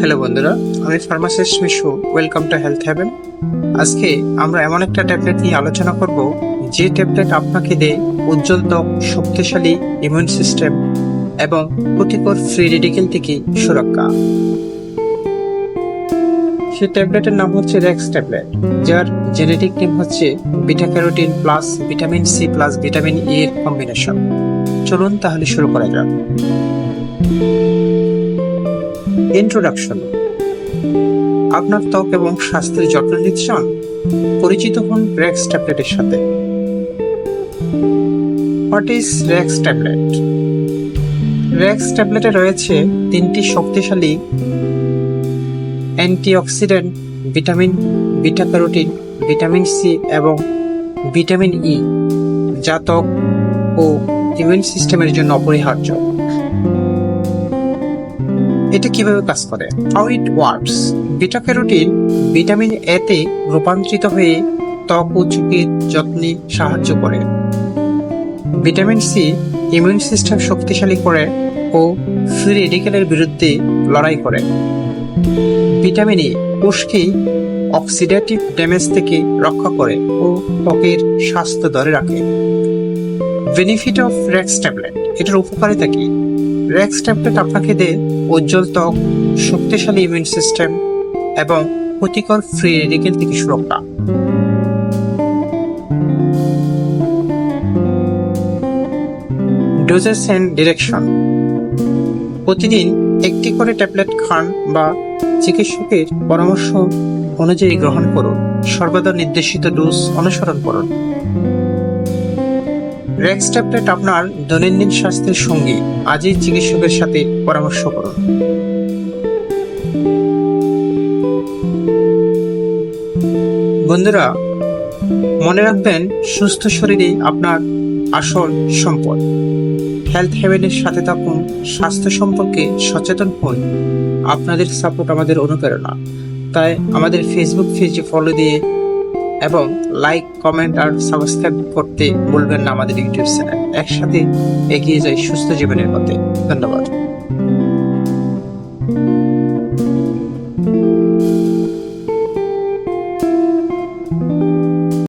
Hello বন্ধুরা, আমি pharmacist Mishu welcome to health haven আজকে আমরা এমন একটা ট্যাবলেট নিয়ে আলোচনা করব, যে ট্যাবলেট আপনাকে দেয় উজ্জ্বল ত্বক শক্তিশালী ইমিউন সিস্টেম এবং ক্ষতিকর ফ্রি রেডিকেল থেকে সুরক্ষা। সেই ট্যাবলেটের নাম হচ্ছে রেক্স ট্যাবলেট যার জেনেটিক নেম হচ্ছে beta carotene plus vitamin C plus vitamin E এর কম্বিনেশন চলুন তাহলে শুরু করা যাক। ইন্ট্রোডাকশন। আপনার ত্বক এবং স্বাস্থ্যের যত্ন নিচ্ছেন পরিচিত হন রেক্স ট্যাবলেটের সাথে। What is Rex tablet? Rex ট্যাবলেটে রয়েছে তিনটি শক্তিশালী antioxidant, vitamin beta carotene vitamin C এবং ভিটামিন ই, যা ত্বক ও ইমিউন সিস্টেমের জন্য অপরিহার্য। এটা কীভাবে কাজ করে? How it works beta carotene vitamin A তে রূপান্তরিত হয়ে ত্বক ও চোখের যত্নে সাহায্য করে। ভিটামিন সি ইমিউন সিস্টেম শক্তিশালী করে ও ফ্রি রেডিকেলের বিরুদ্ধে লড়াই করে। ভিটামিন ই কোষকে অক্সিডেটিভ ড্যামেজ থেকে রক্ষা করে ও ত্বকের স্বাস্থ্য ধরে রাখে। বেনিফিট অফ রেক্স ট্যাবলেট এটার উপকারিতা কি? রেক্স ট্যাবলেট আপনাকে দেয় উজ্জ্বল ত্বক, শক্তিশালী ইমিউন সিস্টেম এবং ক্ষতিকর ফ্রি রেডিকেল থেকে সুরক্ষা। ডোজেস অ্যান্ড ডিরেকশন প্রতিদিন একটি করে ট্যাবলেট খান বা চিকিৎসকের পরামর্শ অনুযায়ী গ্রহণ করুন। সর্বদা নির্দেশিত ডোজ অনুসরণ করুন। রেক্স ট্যাবলেট আপনার দৈনন্দিন স্বাস্থ্যের সঙ্গী। আজই চিকিৎসকের সাথে পরামর্শ করুন। বন্ধুরা, মনে রাখবেন, সুস্থ শরীরে আপনার আসল সম্পদ। হেলথ হেভেনের সাথে থাকুন, স্বাস্থ্য সম্পর্কে সচেতন হন। আপনাদের সাপোর্ট আমাদের অনুপ্রেরণা। তাই আমাদের ফেসবুক পেজে ফলো দিয়ে এবং লাইক কমেন্ট আর সাবস্ক্রাইব করতে ভুলবেন না আমাদের ইউটিউব চ্যানেল। একসাথে এগিয়ে যাই সুস্থ জীবনের মধ্যে ধন্যবাদ।